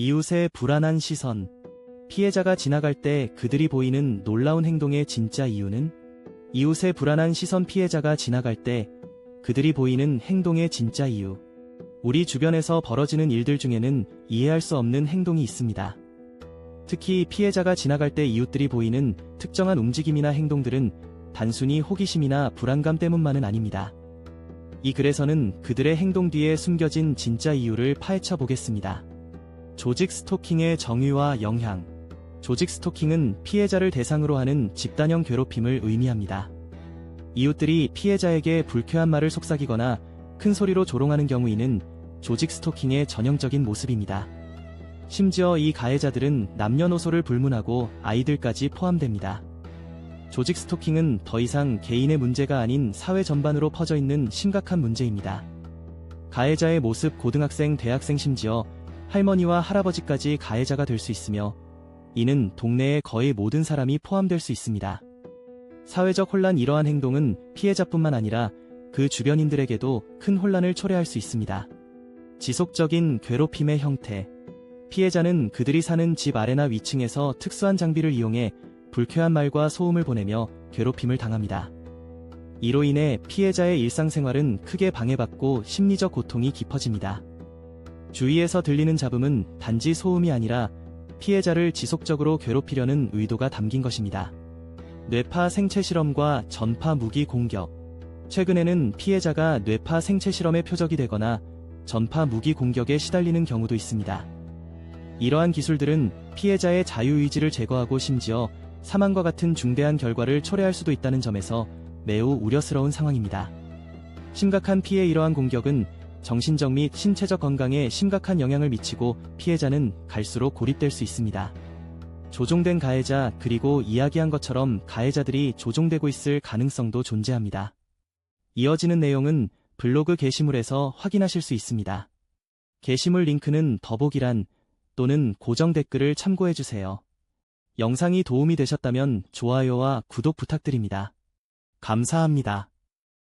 이웃의 불안한 시선. 피해자가 지나갈 때 그들이 보이는 놀라운 행동의 진짜 이유는? 이웃의 불안한 시선 피해자가 지나갈 때 그들이 보이는 행동의 진짜 이유. 우리 주변에서 벌어지는 일들 중에는 이해할 수 없는 행동이 있습니다. 특히 피해자가 지나갈 때 이웃들이 보이는 특정한 움직임이나 행동들은 단순히 호기심이나 불안감 때문만은 아닙니다. 이 글에서는 그들의 행동 뒤에 숨겨진 진짜 이유를 파헤쳐 보겠습니다. 조직 스토킹의 정의와 영향. 조직 스토킹은 피해자를 대상으로 하는 집단형 괴롭힘을 의미합니다. 이웃들이 피해자에게 불쾌한 말을 속삭이거나 큰 소리로 조롱하는 경우에는 조직 스토킹의 전형적인 모습입니다. 심지어 이 가해자들은 남녀노소를 불문하고 아이들까지 포함됩니다. 조직 스토킹은 더 이상 개인의 문제가 아닌 사회 전반으로 퍼져 있는 심각한 문제입니다. 가해자의 모습 고등학생, 대학생 심지어 할머니와 할아버지까지 가해자가 될 수 있으며 이는 동네의 거의 모든 사람이 포함될 수 있습니다. 사회적 혼란 이러한 행동은 피해자뿐만 아니라 그 주변인들에게도 큰 혼란을 초래할 수 있습니다. 지속적인 괴롭힘의 형태. 피해자는 그들이 사는 집 아래나 위층에서 특수한 장비를 이용해 불쾌한 말과 소음을 보내며 괴롭힘을 당합니다. 이로 인해 피해자의 일상생활은 크게 방해받고 심리적 고통이 깊어집니다. 주위에서 들리는 잡음은 단지 소음이 아니라 피해자를 지속적으로 괴롭히려는 의도가 담긴 것입니다. 뇌파 생체 실험과 전파 무기 공격. 최근에는 피해자가 뇌파 생체 실험의 표적이 되거나 전파 무기 공격에 시달리는 경우도 있습니다. 이러한 기술들은 피해자의 자유의지를 제거하고 심지어 사망과 같은 중대한 결과를 초래할 수도 있다는 점에서 매우 우려스러운 상황입니다. 심각한 피해 이러한 공격은 정신적 및 신체적 건강에 심각한 영향을 미치고 피해자는 갈수록 고립될 수 있습니다. 조종된 가해자 그리고 이야기한 것처럼 가해자들이 조종되고 있을 가능성도 존재합니다. 이어지는 내용은 블로그 게시물에서 확인하실 수 있습니다. 게시물 링크는 더보기란 또는 고정 댓글을 참고해주세요. 영상이 도움이 되셨다면 좋아요와 구독 부탁드립니다. 감사합니다.